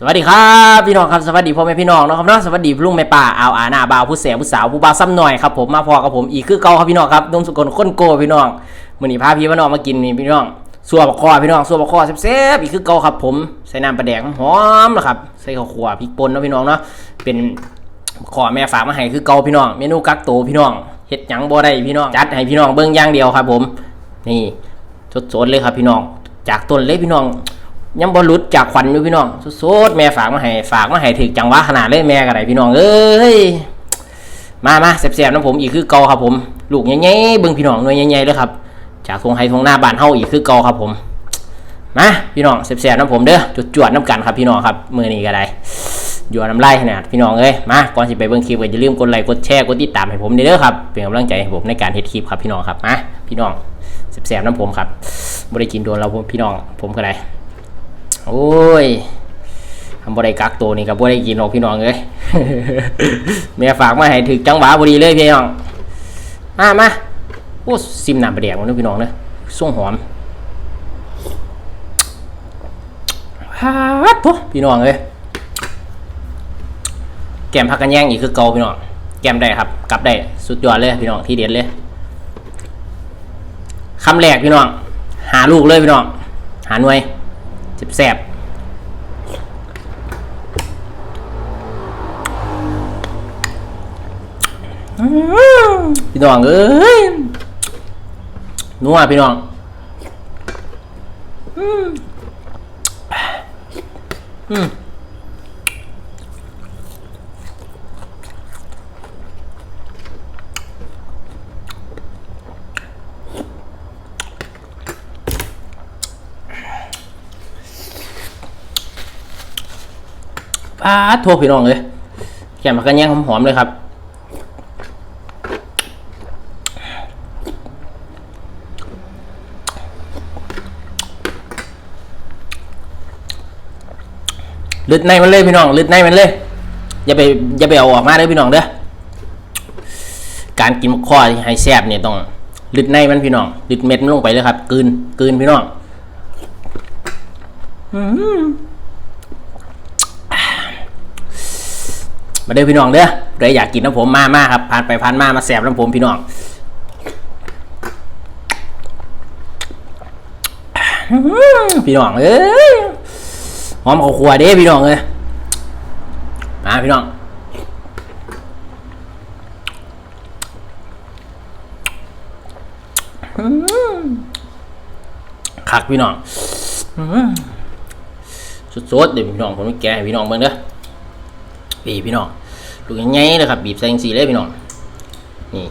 สวัสดีครับพี่น้องครับสวัสดีพ่อแม่พี่น้องนะครับเนาะสวัสดีลุงแม่ป้าเอาอาหน้าบ่าวผู้เสียผู้สาวผู้บ่าวซ้ำหน่อยครับผมมาพอกับผมอีกคือเก่าครับพี่น้องครับดงสุกลคนโกพี่น้องมื้อนี้พาพี่พี่น้องมากินนี่พี่น้องสัวบกคอพี่น้องสัวบกคอแซ่บๆอีกคือเก่าครับผมใส่น้ำปลาแดกหอมนะครับใส่ข้าวคั่วพริกป่นเนาะพี่น้องเนาะเป็นขอแม่ฝากมาให้คือเก่าพี่น้องเมนูกักโตวพี่น้องเฮ็ดหยังบ่ได้พี่น้องจัดให้พี่น้องเบิ่งอย่างเดียวครับผม นี่สดๆเลยครับพี่น้องจากต้นเลยพี่น้อง ยังบอลุดจากขวัญอยู่พี่น้องสดแม่ฝากมาให้ฝากมาให้ถึกจังหวะขนาดเลยแม่กระไรพี่น้องเอ้ยมามาแซ่บๆน้ำผมอีกคือเกาครับผม ลูกใหญ่ๆเบิ่งพี่น้องหน่วยใหญ่ๆเลยครับ จากทงไฮทงหน้าบ้านเฮาอีกคือเกาครับผมมาพี่น้องแซ่บๆน้ำผมเด้อจวดๆน้ำกันครับพี่น้องครับมือนี้ก็ได้หยวน้ำลายขนาดพี่น้องเอ้ยมาก่อนสิไปเบิ่งคลิปก็อย่าลืมกดไลค์กดแชร์กดติดตามให้ผมเด้อครับเป็นกำลังใจให้ผมในการเฮ็ดคลิปครับพี่น้องครับมาพี่น้องแซ่บๆน้ำผมครับบ่ได้กินโดนเราพี่น้องผมก็ได้ โอ้ยทำบริกักตัวนี่กับบ่ได้กินหรอกพี่น้องเลยแม่ฝากมาให้ถึกจังหวะพอดีเลยพี่น้อง มามาโอ้ซิมน้ำประเดียกมันนะพี่น้องเนะส่งหอมฮัดปุ๊พี่น้องเลยแกมพักกันแย่งอีกคือเกาพี่น้อง แกมได้ครับ กลับได้ สุดยอดเลยพี่น้องที่เด็ดเลยคำแรกพี่น้อง หาลูกเลยพี่น้อง หาหน่วย จ็บแสบพี่น้องเอ้ยนัวพี่น้องอืมอืม ป้าดโทษพี่น้องเลยแกมผักกันแย่งหอมๆเลยครับลึดในมันเลยพี่น้องลึดในมันเลยอย่าไปอย่าไปเอาออกมาเด้อพี่น้องเด้อการกินข้อที่ให้แซ่บเนี่ยต้องลึดในมันพี่น้องลึดเม็ดมันลงไปเลยครับกืนกืนพี่น้อง อืม มาเด้อพี่น้องเด้อใครอยากกินน้ำผมมามาครับผ่านไปผ่านมามาแซ่บน้ำผมพี่น้องพี่น้องเอ้ยหอมข้าวคั่วเด้พี่น้องเอ้ยมาพี่น้องคักพี่น้องสดๆเดี๋ยวพี่น้องผมไม่แก้พี่น้องเบิ่งเด้อ ปีพี่น้องลูกง่ายๆเลยครับบีบใส่จังสีเลยพี่น้องนี่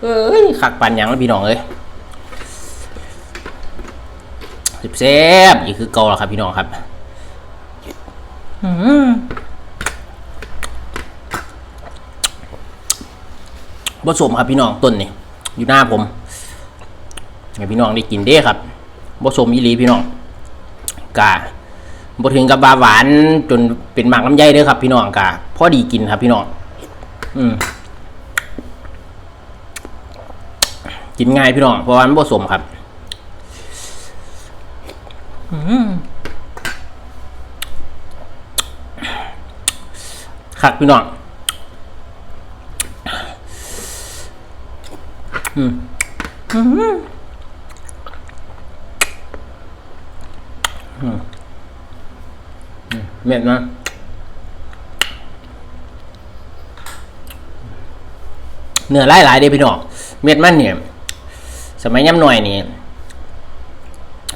เอ้ยคักปันหยังแล้วพี่น้องเอ้ยแซ่บๆนี่คือเกาแล้วครับพี่น้องครับผสมครับพี่น้องต้นนี่อยู่หน้าผมให้พี่น้องได้กินเด้ครับผสมอีหลีพี่น้องกา บ่ถึงกับบาหวานจนเป็นหมากลำไยเด้อครับ พี่น้องกาพอดีกินครับ พี่น้อง อืม กินง่ายพี่น้องเพราะว่ามันผสมครับอืมคักพี่น้อง อืม อืมอืม เม็ดนะเนื้อหลายหลายเด้พี่น้องเม็ดมันเนี่ย สมัยย่ำหน่อยนี่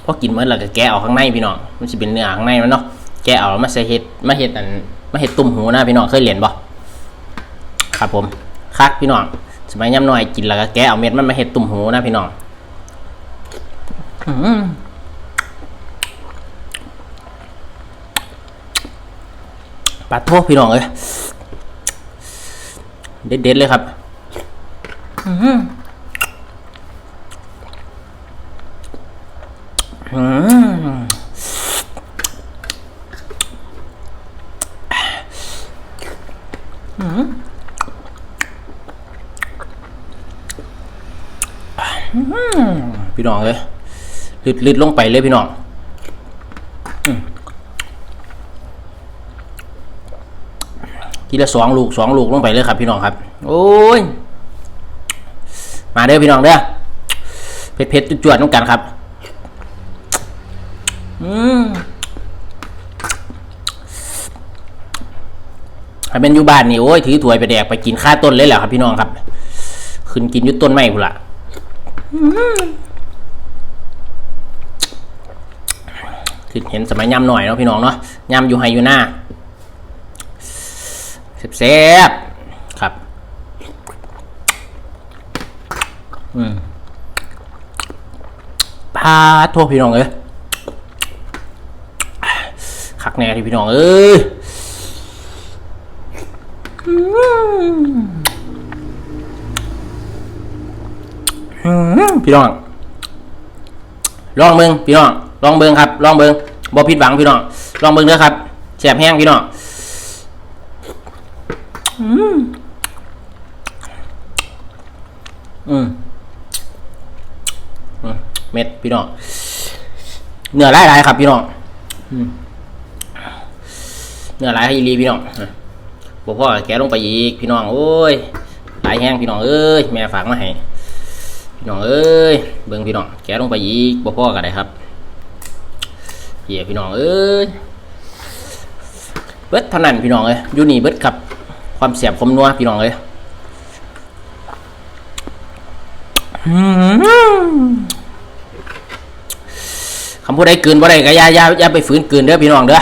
พอกินเมื่อไหร่ก็แกะออกข้างในพี่น้องมันจะเป็นเนื้อข้างในมันเนาะแกะเอามาใส่เห็ดมาเห็ดอันมาเห็ดตุ่มหูนะพี่น้องเคยเรียนบ่ครับผมคักพี่น้องสมัยย่ำหน้อยกินแล้วก็แกะเอาเม็ดมันมาเห็ดตุ่มหูนะพี่น้องอืม ปลาโทษพี่น้องเอ้ยเด็ดๆเลยครับอืมอืมพี่น้องเลยลืดลืดลงไปเลยพี่น้องอืม ทีละสองลูกสองลูกลงไปเลยครับพี่น้องครับ โอ้ย มาเด้อพี่น้องเด้อเผ็ดเผ็ดจวดๆน้องกันครับ อืมถ้าเป็นอยู่บ้านนี่โอ้ยถือถ้วยไปแดกไปกินข้าต้นเลยแหละครับพี่น้องครับ ขึ้นกินยุดต้นไม้พุ่นละคือเห็นสมัยยำหน่อยเนาะพี่น้องเนาะยำอยู่ไฮอยู่หน้า แซ่บๆครับ อืมพาโทษพี่น้องเอ้ยคักแน่ที่พี่น้องเอ้ยอืมอืมพี่น้อง ลองเบิงพี่น้อง ลองเบิงครับ ลองเบิงบ่ผิดหวังพี่น้อง ลองเบิงเด้อครับแสบแห้งพี่น้อง อืมเม็ดพี่น้องเนื้อหลายๆครับ พี่น้องเนื้อหลายให้อีรีพี่น้องบอกพ่อแกลงไปอีกพี่น้องโอ้ยหลายแห้งพี่น้องเอ้ยแม่ฝากมาให้พี่น้องเอ้ยเบิ่งพี่น้องแกลงไปอีกบอกพ่อกันได้ครับเหี้ยพี่น้องเอ้ยเบิดเท่านั้นพี่น้องเอ้ยอยู่นี่เบิดครับ ความเสียบความนัวพี่น้องเอ้ยคำพูดใดเกินบ่ได้ก็อย่าอย่าอย่าไปฝืนเกินเด้อพี่น้องเด้อ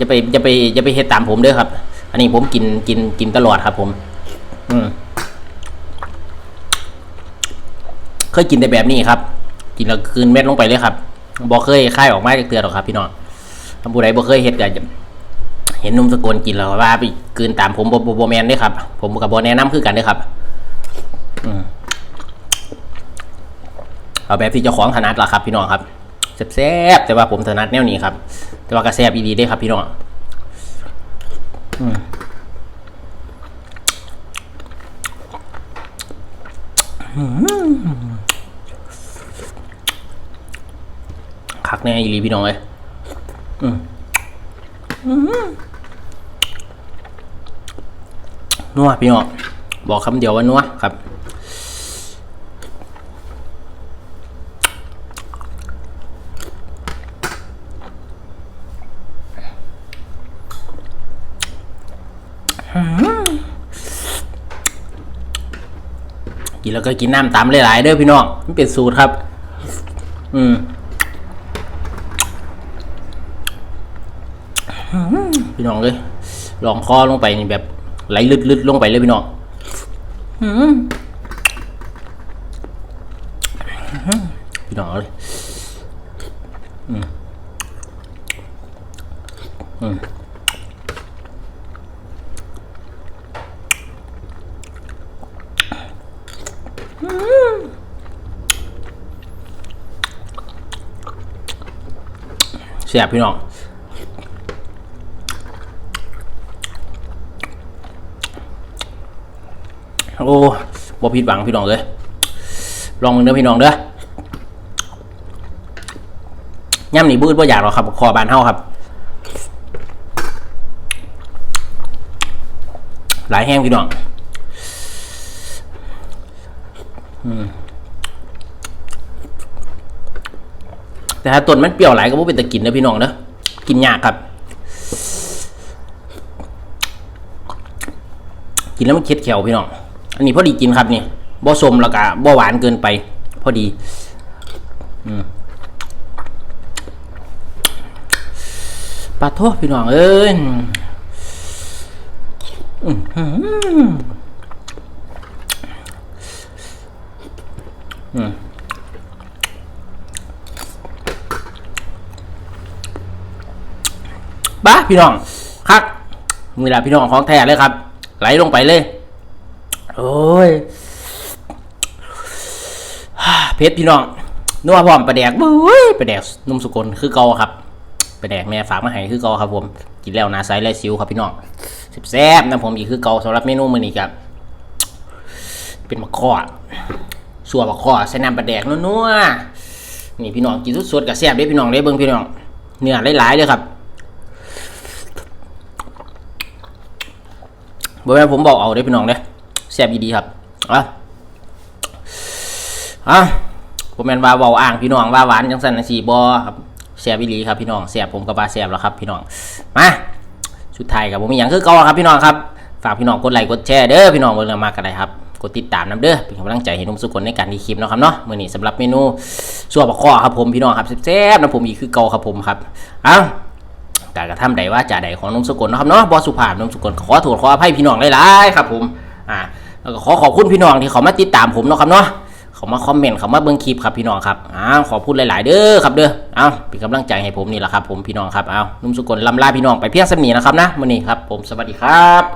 จะไปจะไปจะไปเฮ็ดตามผมเด้อครับ อันนี้ผมกินกินกินตลอดครับ ผม อืมเคยกินแต่แบบนี้ครับ กินแล้วคืนเม็ดลงไปเลยครับบ่เคยค่ายออกมาจากเตือหรอกครับ พี่น้องคำพูดใดบ่เคยเฮ็ดก็จะ เห็นนมสกลกินแล้วว่าไปคืนตามผมบบ่บ่แมนด้อครับ ผมกับบแนะนำคือกันด้อครับอเอาแบบที่เจ้าของถนัดล่ะครับ พี่น้องครับแซ่บแต่ว่าผมถนัดแนวนี้ครับ แต่ว่าก็แซบอีดีได้ครับ พี่น้องคักแน่อีลีพี่น้องเอ้ยอืมอืม นัวพี่น้องบอกคำเดียวว่านัวครับกินแล้วก็กินน้ำตามหลายๆเด้อพี่น้องมันเป็นสูตรครับ อืมอืมพี่น้องเลยลองคอลงไปนี่แบบ ไหลลึดๆลงไปเลยพี่น้องอืมพี่น้องเลยอืมอืมเสียบพี่น้อง โอ้บ่ผิดหวังพี่น้องเลยลองเด้อพี่น้องเด้อย่ำนี่บืดบ่อยากหรอกครับคอบานเฮาครับ หลายแห้งพี่น้องแต่ถ้าต้นมันเปรี้ยวหลายก็บ่เป็นตะกินนะพี่น้องเนอะกินยากครับ กินแล้วมันเค็ดแขวพี่น้อง อันนี้พอดีกินครับนี่บ่สมแล้วก็บ่หวานเกินไป พอดี อืมปลาโทษพี่น้องเอ้ยอื้อหืออืมบ้าพี่น้อง ครับมือละพี่น้องของแท้เลยครับ ไหลลงไปเลย โอ้ยเพชรพี่น้องนัวพร้อมประแดกบุ้ยประแดกนุ่มสุกลคือเกาครับประแดกแม่ฝากมาให้คือเกาครับผมกินแล้วหนาใสและซิวครับพี่น้องแซ่บนะผมอีกคือเกาสำหรับเมนูมื้อนี้ครับเป็นมะขอดสัวมะขอดใส่น้ำประแดกนัวๆนี่พี่น้องกินสดๆกับแซ่บเด้พี่น้องเด้เบิ่งพี่น้องเนื้อหลายๆเลยครับบ่แม่ผมบอกเอาเด้พี่น้องเด้ แซ่บอีดีครับอะอะผมแมนว่าเว้าอ่างพี่น้องว่าหวานจังซั่นจังซี่บ่ครับแซ่บอีหลีครับพี่น้องแซ่บผมก็ว่าแซ่บแล้วครับพี่น้องมาสุดท้ายครับผมมีหยังคือเก่าครับพี่น้องครับฝากพี่น้องกดไลค์กดแชร์เด้อพี่น้องเบิ่งแล้วมากกันได้ครับกดติดตามนํเด้อเป็นกำลังใจให้นุ่มสุคนในการที่คลิปเนาะครับเนาะมื้อนี้สำหรับเมนูสัวบะข้อครับผมพี่น้องครับแซ่บๆนะผมอีกคือเกาครับผมครับอ้าการกระทำใดว่าจ่าใดของนุ่มสกุลเนาะครับเนาะบอสุภาพนุ่มสุกุลขอโทษขออภัยพี่น้องหลายๆครับผมอ่า แล้วก็ขอขอบคุณพี่น้องที่เขามาติดตามผมเนาะครับเนาะเขามาคอมเมนต์เขามาเบิ้งคลิปครับพี่น้องครับอ้าวขอพูดหลาย ๆ เด้อครับเด้อเอาเป็นกำลังใจให้ผมนี่แหละครับผมพี่น้องครับเอานุ่มสุกลลำลาพี่น้องไปเพียงสนีนะครับนะมันนี้ครับผมสวัสดีครับ